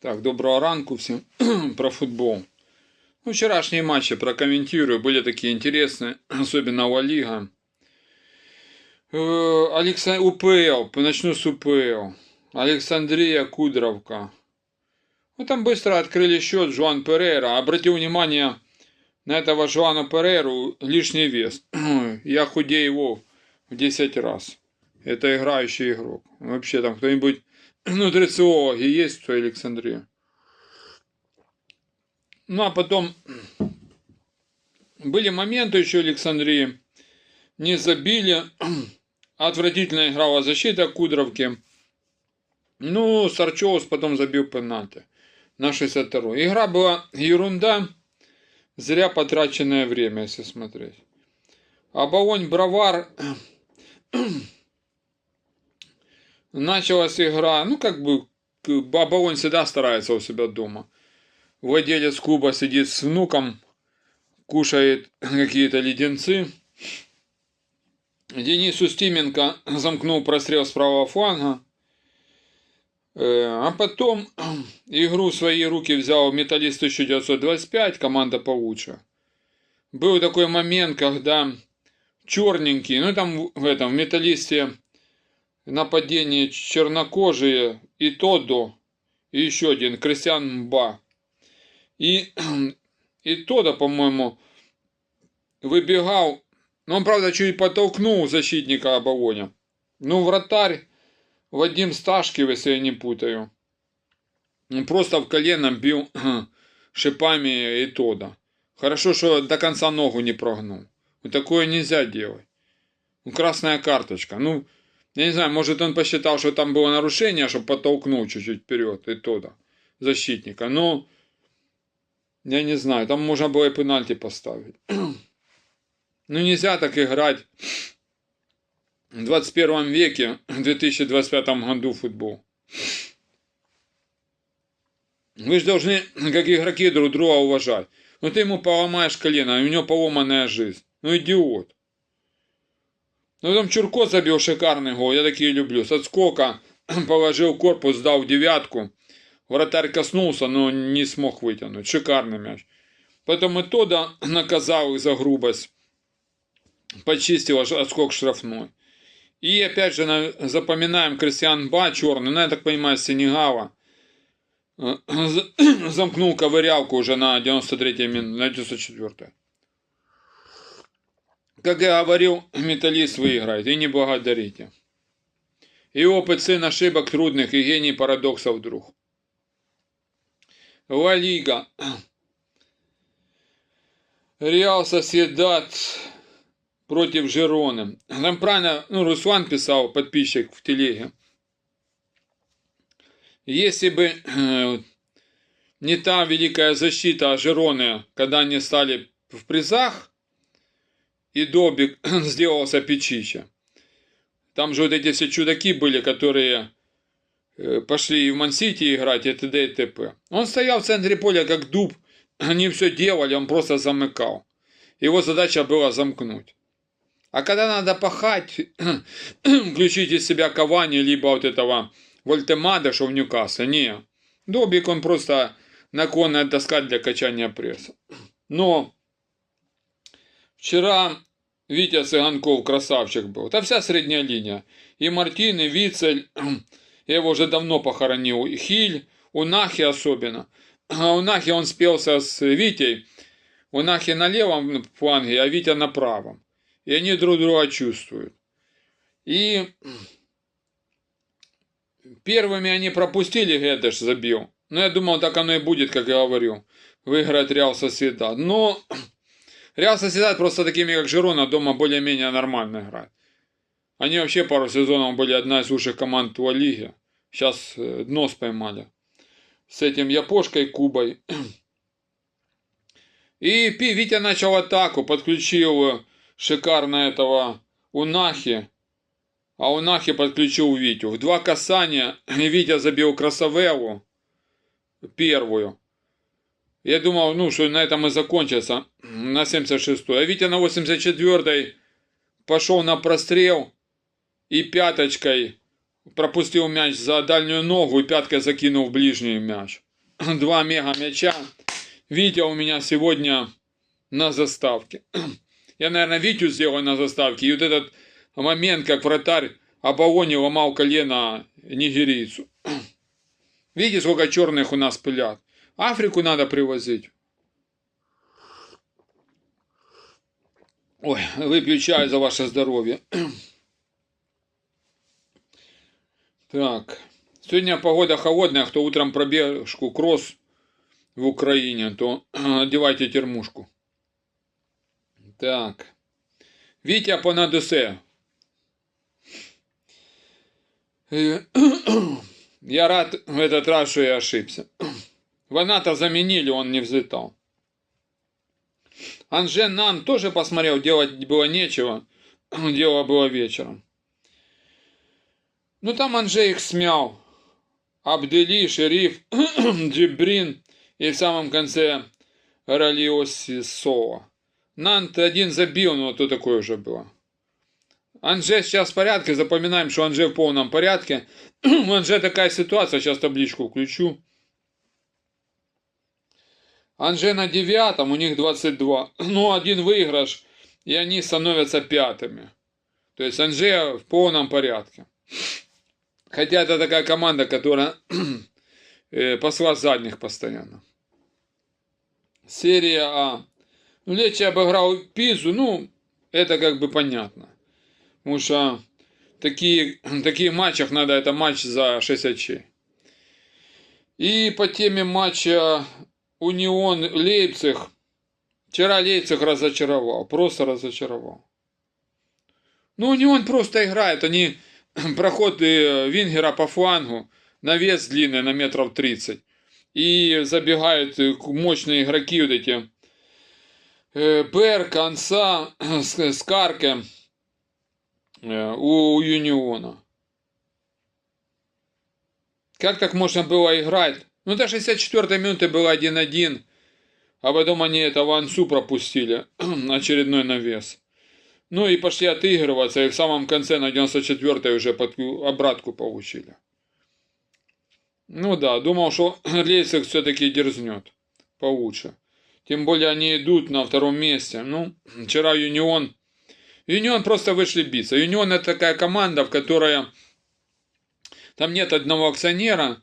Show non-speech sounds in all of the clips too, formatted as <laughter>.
Так, доброго ранку всем <clears throat> про футбол. Ну, вчерашние матчи прокомментирую, были такие интересные, <clears throat> особенно у Лига. Э. УПЛ, начну с УПЛ. Александрия Кудровка. Ну, там быстро открыли счет Жуан Перейра. Обратил внимание на этого Жуана Перейру лишний вес. <clears throat> Я худее его в 10 раз. Это играющий игрок. Вообще там кто-нибудь <clears throat> нутрициологи есть в той Александрии. Ну, а потом <clears throat> были моменты еще Александрии. Не забили. <clears throat> Отвратительно играла защита Кудровки. Ну, Сарчоус потом забил пенальти на 62 Игра была ерунда. Зря потраченное время, если смотреть. А Болонь Бровар началась игра, ну, как бы, Бабалон всегда старается у себя дома. Владелец клуба сидит с внуком, кушает <laughs> какие-то леденцы. Денис Устименко <clears throat> замкнул прострел с правого фланга. Э, а потом <clears throat> игру в свои руки взял металлист 1925, команда получше. Был такой момент, когда черненький, ну там в этом в металлисте нападение чернокожие и Тодо, и еще один, Кристиан Ба. И, <clears throat> и Тодо, по-моему, выбегал, но он, правда, чуть подтолкнул защитника оболоня. Ну, вратарь Вадим Сташкив, если я не путаю. Он просто в колено бил <clears throat> шипами и Тода. Хорошо, что до конца ногу не прогнул. Вот такое нельзя делать. Ну, красная карточка. Ну, я не знаю, может он посчитал, что там было нарушение, чтобы подтолкнул чуть-чуть вперед и туда защитника. Но я не знаю, там можно было и пенальти поставить. <clears throat> Ну нельзя так играть в 21 веке, в 2025 году футбол. Вы же должны, как игроки, друг друга уважать. Ну ты ему поломаешь колено, у него поломанная жизнь. Ну идиот. Ну там Чурко забил шикарный гол, я такие люблю. С отскока <clears throat> положил корпус, дал девятку. Вратарь коснулся, но не смог вытянуть. Шикарный мяч. Потом и Тода <clears throat> наказал их за грубость. Почистил отскок штрафной. И опять же запоминаем Кристиан Ба, черный, ну я так понимаю, Сенегала. <clears throat> Замкнул ковырялку уже на 93-й минуте, на 94-й. Как я говорил, металлист выиграет, и не благодарите. И опыт сын ошибок трудных, и гений парадоксов друг. Ла Лига. Реал Соседат против Жироны. Там правильно, ну, Руслан писал, подписчик в телеге. Если бы э, не та великая защита Жироны, когда они стали в призах, и Добик <clears throat> сделался печище. Там же вот эти все чудаки были, которые э, пошли в Мансити играть, и т.д. и т.п. Он стоял в центре поля как дуб, <clears throat> они все делали, он просто замыкал. Его задача была замкнуть. А когда надо пахать, <clears throat> включить из себя Кавани, либо вот этого Вольтемада, что в Ньюкасле, не. Добик он просто наклонная доска для качания пресса. Но вчера Витя Цыганков красавчик был. Это вся средняя линия. И Мартин, и Вицель. <clears throat> Я его уже давно похоронил. И Хиль, Унахи особенно. <clears throat> А Унахи он спелся с Витей. Унахи на левом фланге, а Витя на правом. И они друг друга чувствуют. И <clears throat> первыми они пропустили, Гедеш забил. Но я думал, так оно и будет, как я говорю. Выиграть Реал Соседат. Но Реал Соседат просто такими, как Жирона, дома более-менее нормально играют. Они вообще пару сезонов были одна из лучших команд в лиге. Сейчас э, дно споймали. С этим Япошкой, Кубой. <clears throat> И Пи Витя начал атаку, подключил шикарно этого Унахи. А Унахи подключил Витю. В два касания <clears throat> Витя забил Красавелу. Первую. Я думал, ну, что на этом и закончится, на 76-й. А Витя на 84-й пошел на прострел и пяточкой пропустил мяч за дальнюю ногу и пяткой закинул в ближний мяч. <clears throat> два мега мяча. Витя у меня сегодня на заставке. <clears throat> Я, наверное, Витю сделаю на заставке. И вот этот момент, как вратарь Абалони ломал колено нигерийцу. <clears throat> Видите, сколько черных у нас пылят. Африку надо привозить. Ой, выпью чай за ваше здоровье. <clears throat> Так. Сегодня погода холодная. Кто утром пробежку кросс в Украине, то <clears throat> одевайте термушку. Так. Витя Понадусе. <clears throat> Я рад в этот раз, что я ошибся. Ваната заменили, он не взлетал. Анже Нан тоже посмотрел, делать было нечего. <clears throat> Дело было вечером. Ну там Анже их смял. Абдели, Шериф, <clears throat> Джибрин и в самом конце Ралиоси Сова. Нант один забил, но то такое уже было. Анже сейчас в порядке, запоминаем, что Анже в полном порядке. <clears throat> У Анже такая ситуация, сейчас табличку включу. Анже на девятом, у них 22. Ну, один выигрыш, и они становятся пятыми. То есть Анже в полном порядке. Хотя это такая команда, которая <clears throat> э, посла задних постоянно. Серия А. Ну, Лечи обыграл Пизу, ну, это как бы понятно. Потому что такие, <clears throat> такие матчах надо, это матч за 6 очей. И по теме матча Унион Лейпциг. Вчера Лейпциг разочаровал, просто разочаровал. Ну, Унион просто играет, они <clears throat> проходы Вингера по флангу, навес длинный на метров 30. И забегают мощные игроки вот эти. Э, Бер, Конца, <clears throat> Скарке. Э, у Юниона. Как так можно было играть? Ну, до 64-й минуты было 1-1, а потом они это Вансу пропустили, <clears throat> очередной навес. Ну и пошли отыгрываться, и в самом конце на 94-й уже под обратку получили. Ну да, думал, что <clears throat> Лейцик все-таки дерзнет получше. Тем более они идут на втором месте. Ну, <clears throat> вчера Юнион Юнион просто вышли биться. Юнион это такая команда, в которой там нет одного акционера,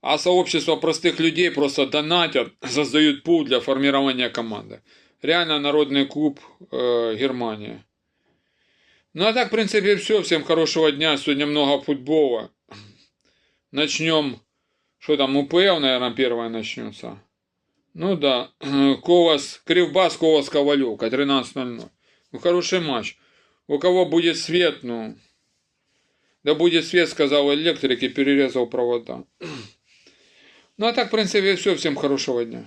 а сообщество простых людей просто донатят, создают пул для формирования команды. Реально народный клуб э, Германии. Ну а так, в принципе, все. Всем хорошего дня. Сегодня много футбола. Начнем. Что там, УПЛ, наверное, первое начнется. Ну да. <clears throat> Колос, Кривбас, Колос, Ковалевка, 13.00. Ну, хороший матч. У кого будет свет, ну... Да будет свет, сказал электрик и перерезал провода. <clears throat> Ну, а так, в принципе, все. Всем хорошего дня.